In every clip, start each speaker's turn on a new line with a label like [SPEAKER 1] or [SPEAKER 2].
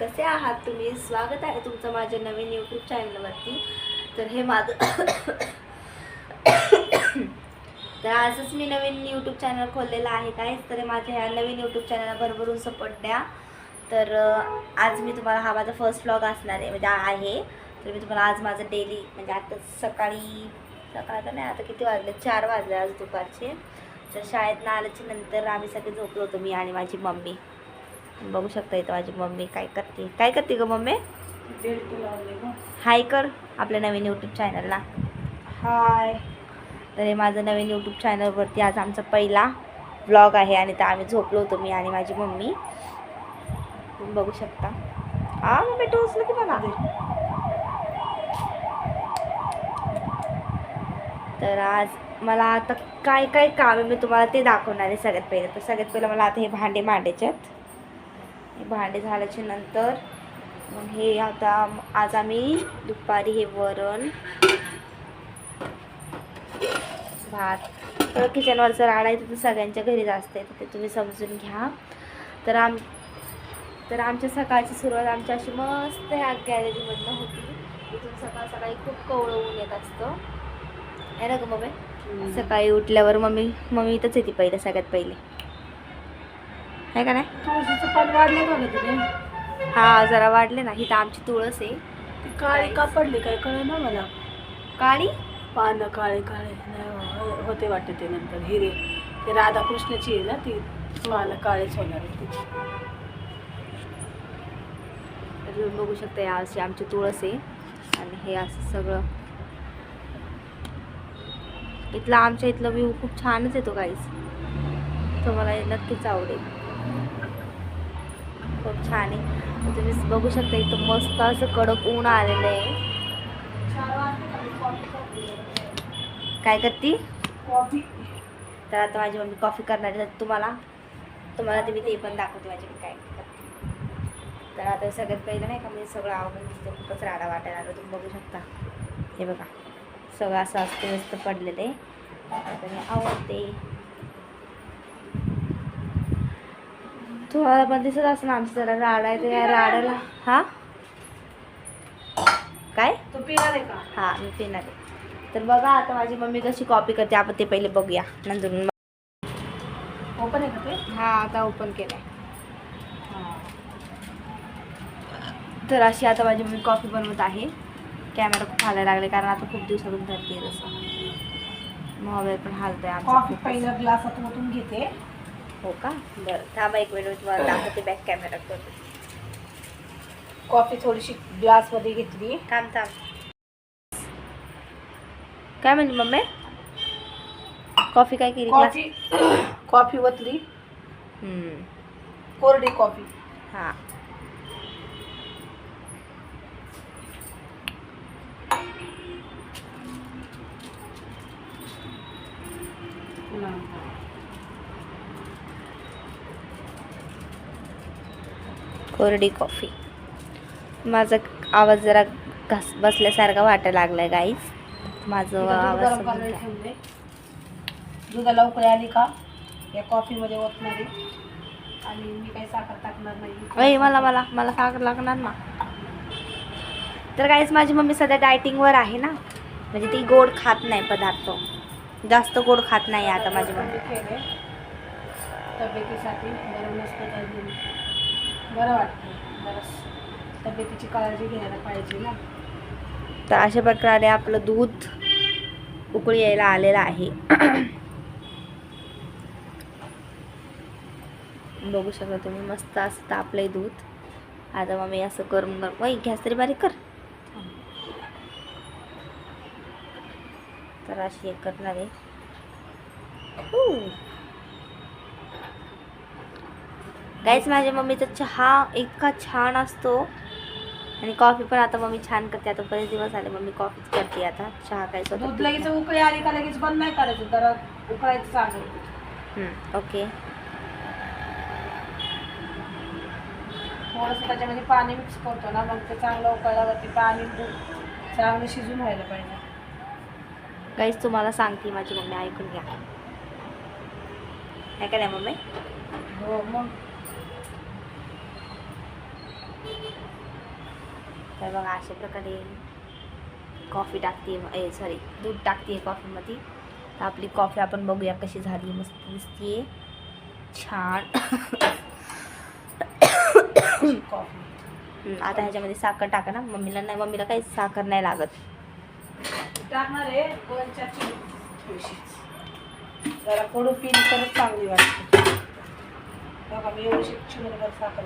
[SPEAKER 1] कसे आहात तुम्ही? स्वागत आहे तुमचं माझ्या नवीन यूट्यूब चॅनलवरती तर हे माझं तर आजच मी नवीन यूट्यूब चॅनल खोललेलं आहे काय तर माझ्या ह्या नवीन यूट्यूब चॅनलला भरभरून सपोर्ट द्या. तर आज मी तुम्हाला हा माझा फर्स्ट व्लॉग असणार आहे. म्हणजे आहे. तर मी तुम्हाला आज माझं डेली म्हणजे आता सकाळी सकाळ तर नाही आता किती वाजले? चार वाजले आज दुपारचे. तर शाळेतनं आल्याच्यानंतर आम्ही सगळे झोपलो होतो मी आणि माझी मम्मी. बघू शकता इथं माझी मम्मी काय करते. काय करते ग मम्मी? हाय कर आपल्या नवीन यूट्यूब चॅनलला
[SPEAKER 2] हाय
[SPEAKER 1] तर हे माझं नवीन यूट्यूब चॅनलवरती आज आमचा पहिला ब्लॉग आहे आणि तर आम्ही झोपलो होतो मी आणि माझी मम्मी. तुम्ही बघू शकता. हा मग बेटू उचलं की मला? तर आज मला आता काय काय काम आहे मी तुम्हाला ते दाखवणार आहे सगळ्यात पहिले. तर सगळ्यात पहिलं मला आता हे भांडे मांडायचे आहेत भांडे झाल्याच्यानंतर मग हे आता आज आम्ही दुपारी हे वरण भात तर किचनवरचं राडा आहे तर सगळ्यांच्या घरीच असते तर ते तुम्ही समजून घ्या. तर आम तर आमच्या सकाळची सुरुवात आमच्या अशी मस्त ह्या गॅलरीमधनं होती. इथून सकाळ सकाळी खूप कवळं ऊन येत असतं. आहे ना ग मम्मी? सकाळी उठल्यावर मम्मी मम्मी इथंच येते पहिले सगळ्यात पहिले. आहे का नाही?
[SPEAKER 2] तुळशीचं पान वाढलं का ग तिने
[SPEAKER 1] हा जरा वाढले ना. ही तर आमची तुळस आहे.
[SPEAKER 2] ती काळी का पडली काय कळ ना मला?
[SPEAKER 1] काळी?
[SPEAKER 2] पानं काळे काळे नाही हो- होते वाटते ते नंतर. हिरे. ते राधाकृष्णाची आहे ना ती मला काळेच होणार आहे
[SPEAKER 1] तर तुम्ही बघू शकता या अशी आमची तुळस आहे. आणि हे असं सगळं. इथला आमच्या इथलं व्ह्यू खूप छानच येतो काहीच तुम्हाला हे नक्कीच आवडेल. खूप छान आहे. तुम्ही बघू शकता इथं मस्त असं कडक ऊन आलेलं आहे. काय करती? तर आता माझी मम्मी कॉफी करणार आहे. तर तुम्हाला तुम्हाला ते मी ते पण दाखवते माझी काय करते. तर आता सगळ्यात पहिलं नाही का मी सगळं आवडून तिथे खूपच राडा वाटायला लागला. तुम्ही बघू शकता. हे बघा. सगळं असं असते व्यस्त पडलेलं आहे. आता मी आवडते तुम्हाला पण दिसत असं आमचं जरा राडा आहे तर या राड्याला हा? काय?
[SPEAKER 2] तो पिणार आहे का?
[SPEAKER 1] हा मी पिणार आहे. तर बघा आता माझी मम्मी कशी कॉपी करते आपण ते पहिले बघूया. नंतर
[SPEAKER 2] ओपन आहे का ते?
[SPEAKER 1] हा आता ओपन केलंय.
[SPEAKER 2] हां.
[SPEAKER 1] तर अशी आता माझी मम्मी कॉफी बनवत आहे. कॅमेरा खूप हालायला लागले कारण आता खूप दिवसातून धरते तसं. मोबाईल पण हालतोय
[SPEAKER 2] कॉफी
[SPEAKER 1] खूपच.
[SPEAKER 2] पहिल्या ग्लासात ओतून घेते.
[SPEAKER 1] हो का? बरं थांबा एक मिनिट तुम्हाला दाखवते बॅक कॅमेरा करते
[SPEAKER 2] कॉफी थोडीशी ग्लासमध्ये घेतली.
[SPEAKER 1] थांब थांब. काय म्हणली मम्मी? कॉफी काय केली क्लास
[SPEAKER 2] कॉफी कॉफी ओतली
[SPEAKER 1] हम्म.
[SPEAKER 2] कोरडी कॉफी.
[SPEAKER 1] हा. कोरडी कॉफी. माझा आवाज जरा घास बसल्यासारखा वाटायला लागलाय गाईज माझं
[SPEAKER 2] दूध
[SPEAKER 1] आवाज
[SPEAKER 2] दुधाला उकळी आली का? या कॉफीमध्ये ओतणार. आहे आणि मी काही साखर टाकणार नाही.
[SPEAKER 1] मला मला मला साखर लागणार ना. तर काहीच माझी मम्मी सध्या डायटिंगवर आहे ना. म्हणजे ती गोड खात नाही पदार्थ. जास्त गोड खात नाही आता माझी मम्मी.
[SPEAKER 2] तब्येतीसाठी नसतं बरं वाटतं. बरं तब्येतीची काळजी घ्यायला पाहिजे ना.
[SPEAKER 1] तर अशा प्रकारे आपलं दूध उकळी यायला आलेलं आहे. बघू शकता तुम्ही मस्त असं तापलंय दूध. आता मग मी असं करून गरम वय गॅस तरी बारीक कर. तर अशी एक करणार आहे. काहीच माझ्या मम्मीचा चहा इतका छान असतो. आणि कॉफी पण आता मम्मी छान करते. आता बरेच दिवस आले मम्मी कॉफीच करते आता. चहा काय
[SPEAKER 2] दूध लगेच उकळी आली का लगेच बंद नाही करायचं? जरा उकळायचं चांगलं
[SPEAKER 1] ओके
[SPEAKER 2] थोडंसं त्याच्यामध्ये पाणी मिक्स करतो ना मग ते चांगलं उकळल्यावरती पाणी चांगलं शिजून व्हायला पाहिजे.
[SPEAKER 1] काहीच तुम्हाला सांगते माझी मम्मी ऐकून घ्या. आहे का नाही मम्मी.
[SPEAKER 2] हो मग.
[SPEAKER 1] तर बघा अशा प्रकारे कॉफी टाकते. ए सॉरी दूध टाकते कॉफीमध्ये तर आपली कॉफी आपण बघूया कशी झाली. मस्त दिसते छान.
[SPEAKER 2] कॉफी
[SPEAKER 1] आता ह्याच्यामध्ये साखर टाका ना. मम्मीला नाही मम्मीला काही साखर नाही लागत.
[SPEAKER 2] टाकणार आहे. जरा कडू पिली तरच चांगली वाटते. बघा मी एवढी चिमणीभर साखर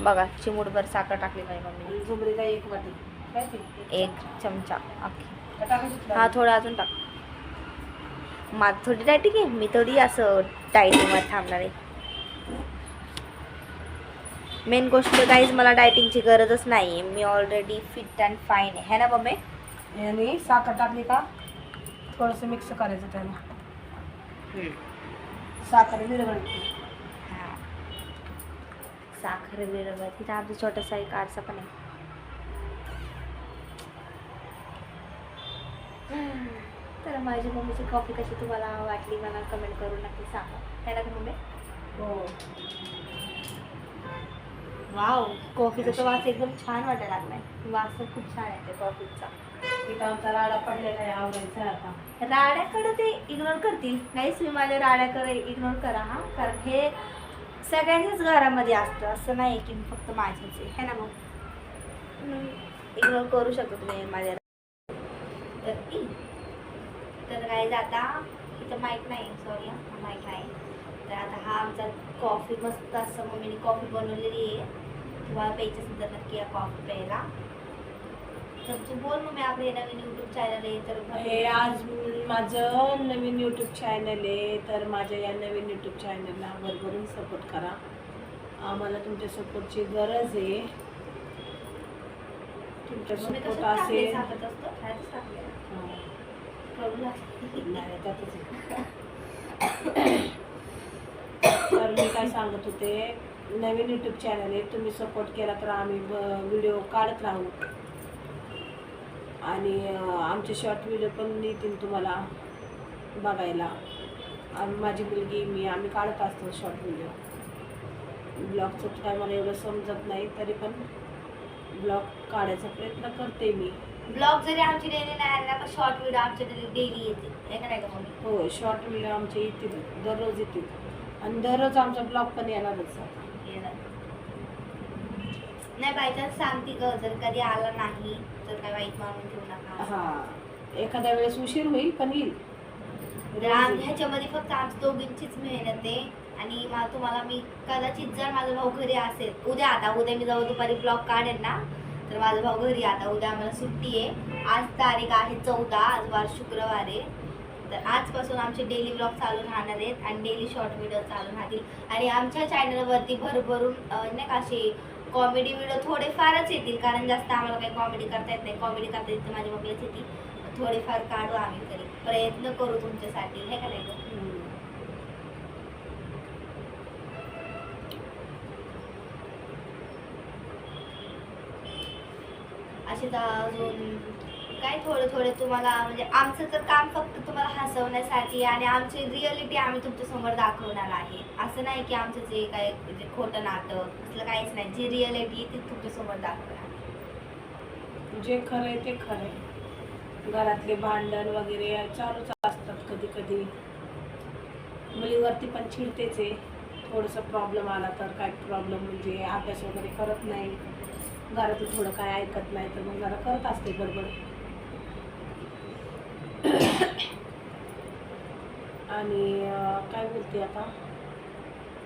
[SPEAKER 1] बघा चिमूटभर साखर टाकली
[SPEAKER 2] आणि झुमरीला एक वाटी. काय ते?
[SPEAKER 1] एक चमचा ओके.
[SPEAKER 2] का टाकायची तुला?
[SPEAKER 1] हा थोडं अजून टाक. माझं थोडी टायटिंग आहे मी थोडी असं डायटिंगवर थांबणार आहे. मेन गोष्ट काहीच मला डायटिंगची गरजच नाही आहे मी ऑलरेडी फिट अँड फाईन आहे. है ना मम्मी?
[SPEAKER 2] आणि साखर टाकली का? थोडंसं मिक्स करायचं त्याला. साखर विरघळते.
[SPEAKER 1] साखर विरघळ तिथं आमचा छोटासा एक आरसा पण आहे. तर माझी मम्मीची कॉफी कशी तुम्हाला वाटली मला कमेंट करून नक्की सांगा. है ना मम्मी?
[SPEAKER 2] हो.
[SPEAKER 1] वाव कॉफीचा तर वास एकदम छान वाटायला लागलाय. वास तर खूप छान आहे त्या कॉफीचा
[SPEAKER 2] तिथं आमचा राडा पडलेला आहे आवडायचा आता.
[SPEAKER 1] राड्याकडे ते इग्नोर करतील. नाहीच मी माझ्या राड्याकडे इग्नोर करा हा. कारण हे सगळ्यांच्याच घरामध्ये असतं असं नाही की फक्त माझ्याच आहे. है ना मग? इग्नोर करू शकतो तुम्ही माझ्या तर इ. तर काय आता इथं माईक नाही सॉरी माईक नाही. तर आता हा आमचा कॉफी मस्त असं मम्मीने कॉफी बनवलेली आहे. तुम्हाला प्यायचं तर नक्की या कॉफी प्यायला. तर तू बोल मग मी आपलं नवीन यूट्यूब चॅनल आहे तर
[SPEAKER 2] आज माझं नवीन यूट्यूब चॅनल आहे तर माझ्या या नवीन यूट्यूब चॅनलला भरभरून सपोर्ट करा. आम्हाला तुमच्या सपोर्टची गरज आहे. तुमचा
[SPEAKER 1] मम्मी
[SPEAKER 2] सपोर्ट असेल. तर मी काय सांगत होते नवीन यूट्यूब चॅनल आहे तुम्ही सपोर्ट केला तर आम्ही व्हिडिओ काढत राहू. आणि आमचे शॉर्ट व्हिडिओ पण येतील तुम्हाला बघायला. माझी मुलगी मी आम्ही काढत असतो शॉर्ट व्हिडिओ ब्लॉगचं काय मला एवढं समजत नाही तरी पण ब्लॉग काढायचा प्रयत्न करते मी.
[SPEAKER 1] ब्लॉग जरी आमची डेली नाही आले ना पण शॉर्ट व्हिडिओ आमच्या डेली येते. नाही का मम्मी?
[SPEAKER 2] हो शॉर्ट व्हिडिओ आमचे येतील. दररोज येतील. आणि दररोज आमचा ब्लॉग पण येणारच.
[SPEAKER 1] येणार. नाही बायचान्स सांगते ग जर कधी आला नाही तर काय वाईट मानून घेऊ नका.
[SPEAKER 2] हा एखाद्या वेळेस उशीर होईल पण येईल.
[SPEAKER 1] तर आम- ह्याच्यामध्ये फक्त आमच्या दोघींचीच मेहनत आहे. आणि मा तुम्हाला मी कदाचित जर माझा भाऊ घरी असेल उद्या आता उद्या मी जेव्हा दुपारी ब्लॉग काढेन ना तर माझा भाऊ घरी आता उद्या आम्हाला सुट्टी आहे. आज तारीख आहे चौदा आज वार शुक्रवार आहे. तर आजपासून आमचे डेली ब्लॉग चालू राहणार आहेत आणि डेली शॉर्ट व्हिडिओ चालू राहतील. आणि आमच्या चॅनलवरती भरभरून अं, नाही का असे कॉमेडी व्हिडिओ थोडे फारच येतील कारण जास्त आम्हाला काही कॉमेडी करता येत नाही. कॉमेडी करता येत माझ्या मम्मीलाच येते थोडेफार काढू आम्ही तरी. प्रयत्न करू तुमच्यासाठी हे का नाही
[SPEAKER 2] तर
[SPEAKER 1] असेच अजून काय थोडं थोडं तुम्हाला म्हणजे आमचं तर काम फक्त तुम्हाला हसवण्यासाठी आणि आमची रिअलिटी आम्ही तुमच्यासमोर दाखवणार आहे. असं नाही की आमचं जे काय म्हणजे खोटं नाटक असलं काहीच नाही. जी रिअलिटी ती तुमच्यासमोर दाखवणार
[SPEAKER 2] जे खरं आहे ते खरं आहे. घरातले भांडण वगैरे चालूच असतात कधी कधी मुलीवरती पण चिडतेच आहे. थोडंसं प्रॉब्लेम आला तर काय प्रॉब्लेम म्हणजे अभ्यास वगैरे करत नाही. घरातलं थोडं काय ऐकत नाही तर मग जरा करत असते गडबड आणि काय बोलते आता?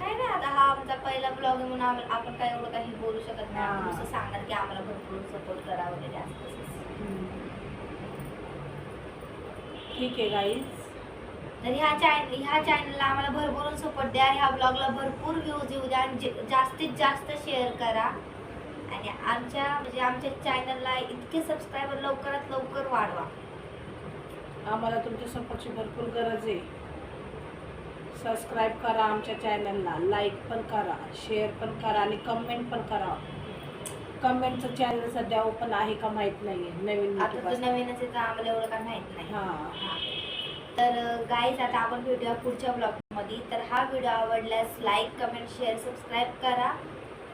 [SPEAKER 1] काय नाही आता हा आमचा पहिला ब्लॉग म्हणून आम्हाला आपण काय एवढं काही बोलू शकत नाही. आपण
[SPEAKER 2] हा.
[SPEAKER 1] नुसतं सांगणार की आम्हाला भरपूर सपोर्ट करा वगैरे असं तसं.
[SPEAKER 2] हम्म. ठीक आहे गाईज
[SPEAKER 1] तर ह्या चॅनल ह्या चॅनलला आम्हाला भरभरून सपोर्ट द्या. ह्या ब्लॉगला भरपूर व्ह्यूज येऊ द्या आणि जे- जास्तीत जास्त शेअर करा. आणि आमच्या म्हणजे आमच्या चॅनलला इतके सबस्क्रायबर लवकरात लवकर वाढवा.
[SPEAKER 2] आम्हाला तुमच्या सपोर्टची भरपूर गरज आहे. सबस्क्राईब करा आमच्या चॅनलला लाईक पण करा शेअर पण करा आणि कमेंट पण करा. कमेंटचं चॅनल सध्या ओपन आहे का माहीत नाही आहे नवीन
[SPEAKER 1] आता
[SPEAKER 2] YouTube
[SPEAKER 1] तर
[SPEAKER 2] असतं.
[SPEAKER 1] नवीनच आहे तर आम्हाला एवढं काय माहीत नाही.
[SPEAKER 2] हां.
[SPEAKER 1] हा. तर गाईज आता आपण भेटूया पुढच्या ब्लॉगमध्ये तर हा व्हिडिओ आवडल्यास लाईक कमेंट शेअर सबस्क्राईब करा.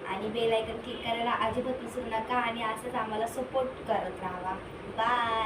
[SPEAKER 1] आणि बेल आयकन क्लिक करायला अजिबात विसरू नका आणि असंच आम्हाला सपोर्ट करत राहा. बाय